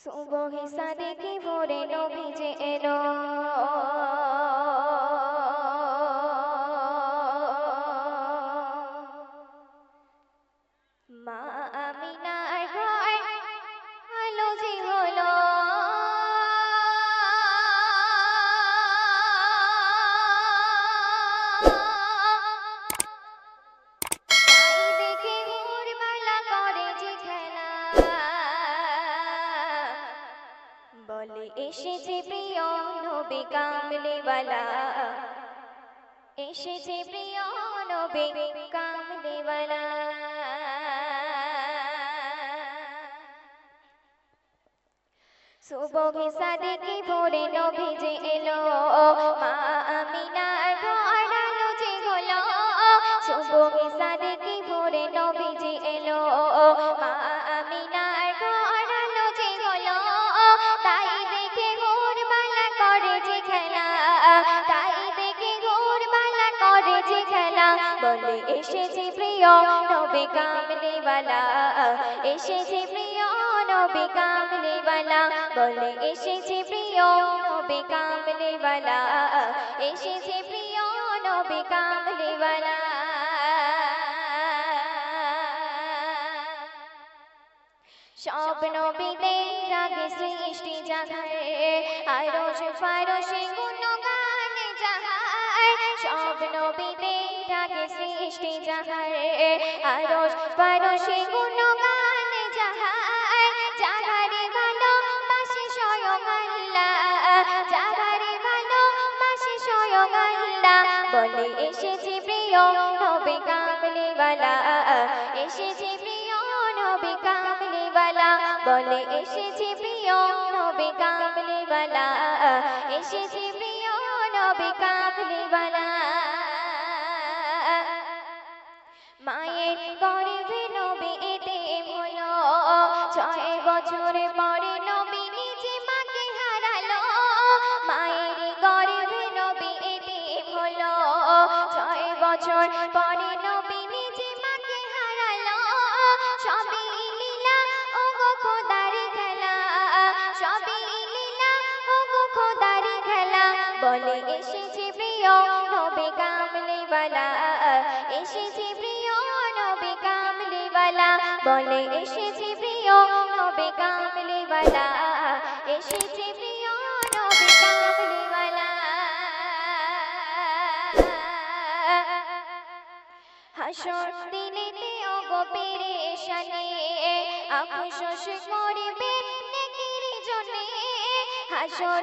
সুবহে সাদেকে ভোরে নবী যে এলো। এসেছে প্রিয় নবী কামলিওয়ালা। এসেছে প্রিয় নবী কামলিওয়ালা। সুবহে সাদেকে ভোরে নবী যে এলো। মা আমিনার ঘর আলো যে হলো। সুবহে সাদেকে ভোরে নবী যে এলো। মা তাই দেখে ভোরবেলা করে যে খেলা। বলে, এসেছে প্রিয় নবী কামলিওয়ালা, এসেছে প্রিয় নবী কামলিওয়ালা। বলে, এসেছে প্রিয় নবী কামলিওয়ালা, এসেছে প্রিয় নবী কামলিওয়ালা। সব নবীদের আগে সৃষ্টি জাগায় ফারশে গুণগান জাগায় সব নবীদের আগে সৃষ্টি বলে, এসেছে প্রিয় নবী এসেছে প্রিয় নবী বলে, এসেছে প্রিয় নবী এসেছে প্রিয় নবী কামলিওয়ালা মায়ের গর্ভে নবী এতে হলো ছয় বছরে পরে নবী নিজে মাকে হারালো। মায়ের ছয় বছর পরে নবী নিজে মাকে হারালো। সবই বলে, এসেছে প্রিয় নবী কামলিওয়ালা, এসেছে প্রিয় নবী কামলিওয়ালা, বলে, এসেছে প্রিয় নবী কামলিওয়ালা, এসেছে প্রিয় নবী কামলিওয়ালা। হাসর দিলেতে ওগো পেরেশানে আফসোস করিবে নেকির জন্যে। হাসর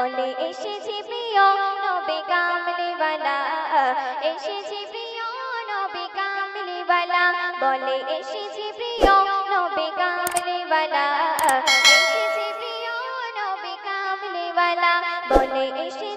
বলে এসেছি প্রিয় নবী কামলিওয়ালা এসেছি প্রিয় নবী কামলিওয়ালা বলে এসেছি প্রিয় নবী কামলিওয়ালা এসেছি প্রিয় নবী কামলিওয়ালা বলে এসে